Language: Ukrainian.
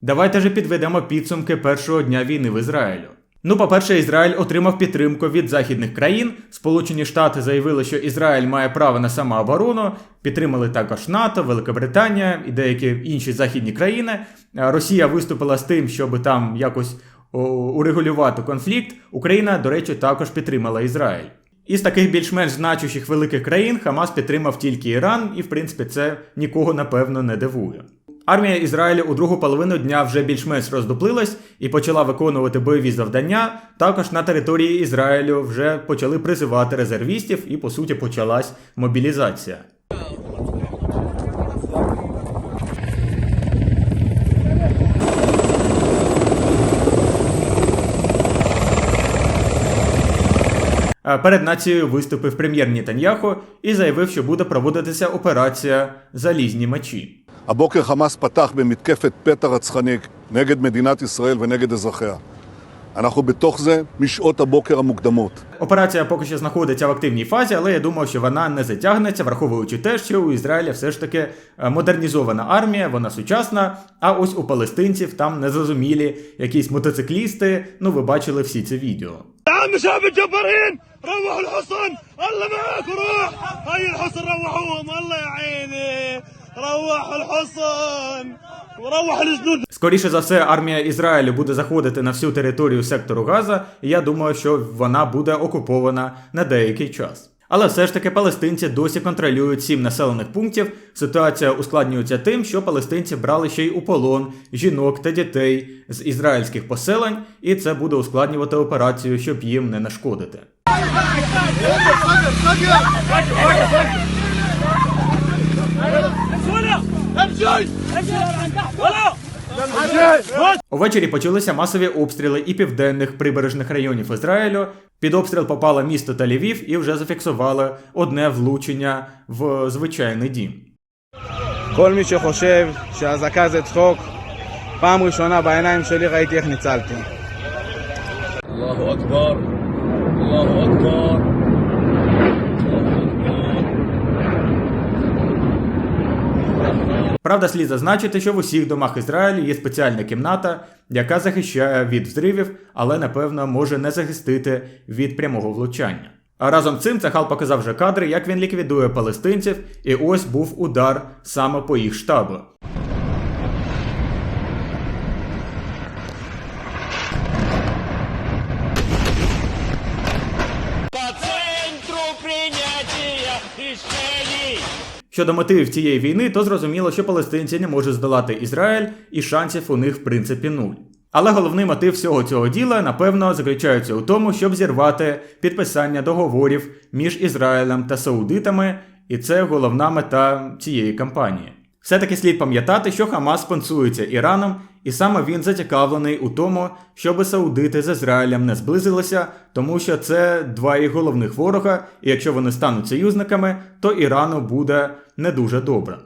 Давайте же підведемо підсумки першого дня війни в Ізраїлю. Ну, по-перше, Ізраїль отримав підтримку від західних країн. Сполучені Штати заявили, що Ізраїль має право на самооборону. Підтримали також НАТО, Великобританія і деякі інші західні країни. Росія виступила з тим, щоб там якось урегулювати конфлікт. Україна, до речі, також підтримала Ізраїль. Із таких більш-менш значущих великих країн Хамас підтримав тільки Іран, і в принципі це нікого напевно не дивує. Армія Ізраїлю у другу половину дня вже більш-менш роздуплилась і почала виконувати бойові завдання. Також на території Ізраїлю вже почали призивати резервістів, і по суті почалась мобілізація. Е, Перед нацією виступив прем'єр Нітаньяху і заявив, що буде проводитися операція Залізні мечі. הבוקר חמאס פתח במתקפת פתע רצחני נגד מדינת ישראל ונגד אזרחיה. אנחנו בתוך זה משעות הבוקר המוקדמות. Операція поки що знаходиться в активній фазі, але я думаю, що вона не затягнеться, враховуючи те, що у Ізраїля все ж таки е, модернізована армія, вона сучасна. А ось у палестинців там незрозумілі якісь мотоциклісти. Ну, ви бачили всі це відео. عم شعب الجبارين روحوا الحصن الله معاك روح هاي الحصن روحوهم الله Скоріше за все, армія Ізраїлю буде заходити на всю територію сектору Газа, і я думаю, що вона буде окупована на деякий час. Але все ж таки палестинці досі контролюють сім населених пунктів. Ситуація ускладнюється тим, що палестинці брали ще й у полон жінок та дітей з ізраїльських поселень, і це буде ускладнювати операцію, щоб їм не нашкодити. Увечері почалися масові обстріли і південних прибережних районів Ізраїлю. Під обстріл попало місто та Львів і вже зафіксували одне влучення в звичайний дім. כל מי שחושב שהאזעקה זה צחוק, פעם ראשונה בעיניים שלי ראיתי איך ניצלתי. Allahu Akbar, Allahu Akbar. Правда, слід зазначити, що в усіх домах Ізраїлю є спеціальна кімната, яка захищає від взривів, але напевно може не захистити від прямого влучання. А разом з цим Цехал показав вже кадри, як він ліквідує палестинців, і ось був удар саме по їх штабу. по центру принятия решений Щодо мотивів цієї війни, то зрозуміло, що палестинці не можуть здолати Ізраїль, і шансів у них в принципі нуль. Але головний мотив всього цього діла, напевно, заключається у тому, щоб зірвати підписання договорів між Ізраїлем та Саудитами, і це головна мета цієї кампанії. Все-таки слід пам'ятати, що Хамас спонсується Іраном, і саме він зацікавлений у тому, щоб Саудити з Ізраїлем не зблизилися, тому що це два їх головних ворога, і якщо вони стануть союзниками, то Ірану буде не дуже добре.